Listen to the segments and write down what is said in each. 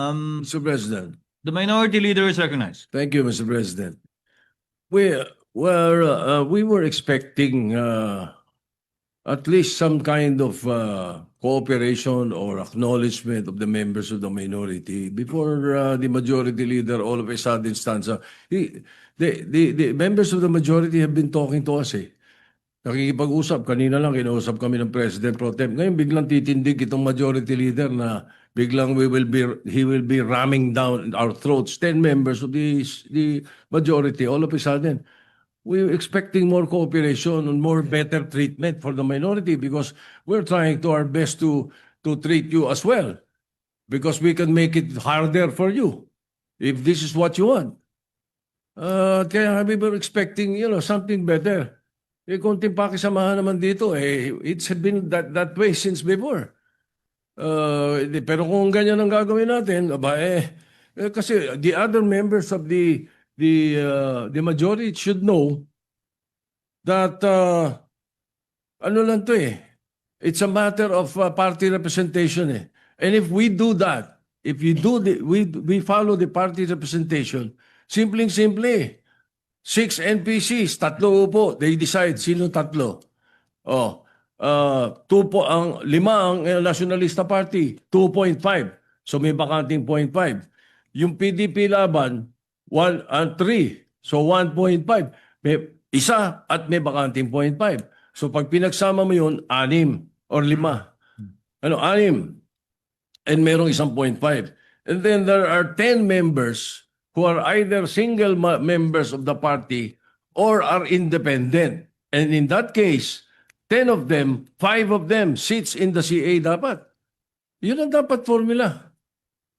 Um, Mr. President. the minority leader is recognized. Thank you, Mr. President. We were, uh, we were expecting, uh, at least some kind of, uh, cooperation or acknowledgement of the members of the minority before, uh, the majority leader all of a sudden stands up. He- The, the, the members of the majority have been talking to us eh. Nakikipag-usap. Kanina lang, kinausap kami ng President Pro Tem. Ngayon, biglang titindig itong majority leader na biglang we will be, he will be ramming down our throats. Ten members of the, the majority, all of a sudden. We're expecting more cooperation and more better treatment for the minority because we're trying to our best to, to treat you as well. Because we can make it harder for you if this is what you want. Uh, kaya we were expecting, you know, something better. Eh, konting pakisamahan naman dito, eh, it's been that, that way since before. Uh, di- pero kung ganyan ang gagawin natin, aba, eh, eh, kasi the other members of the the uh, the majority should know that uh, ano lang to eh, it's a matter of uh, party representation eh. And if we do that, if you do the, we we follow the party representation, simpleng simple Six NPCs, tatlo upo. They decide sino tatlo. Oh, uh, two po ang lima ang Nationalista Party, 2.5. So may bakanting 0.5. Yung PDP laban, 1 and 3. So 1.5. May isa at may bakanting 0.5. So pag pinagsama mo yun, anim or lima. Ano, anim. And merong isang 0.5. And then there are 10 members who are either single members of the party or are independent. And in that case, 10 of them, 5 of them sits in the CA dapat. Yun ang dapat formula.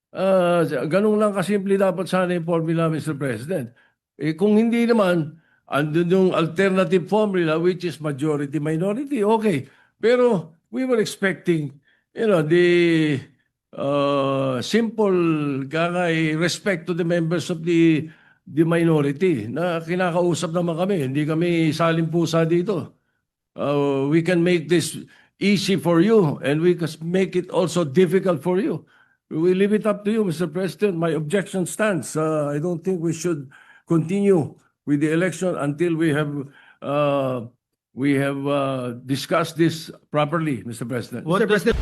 Uh, ganun lang kasimple dapat sana yung formula, Mr. President. Eh, kung hindi naman, andun yung alternative formula which is majority-minority, okay. Pero we were expecting, you know, the uh, simple kagay respect to the members of the the minority na kinakausap naman kami. Hindi kami saling pusa dito. Uh, we can make this easy for you and we can make it also difficult for you. We leave it up to you, Mr. President. My objection stands. Uh, I don't think we should continue with the election until we have uh, we have uh, discussed this properly, Mr. President. What does the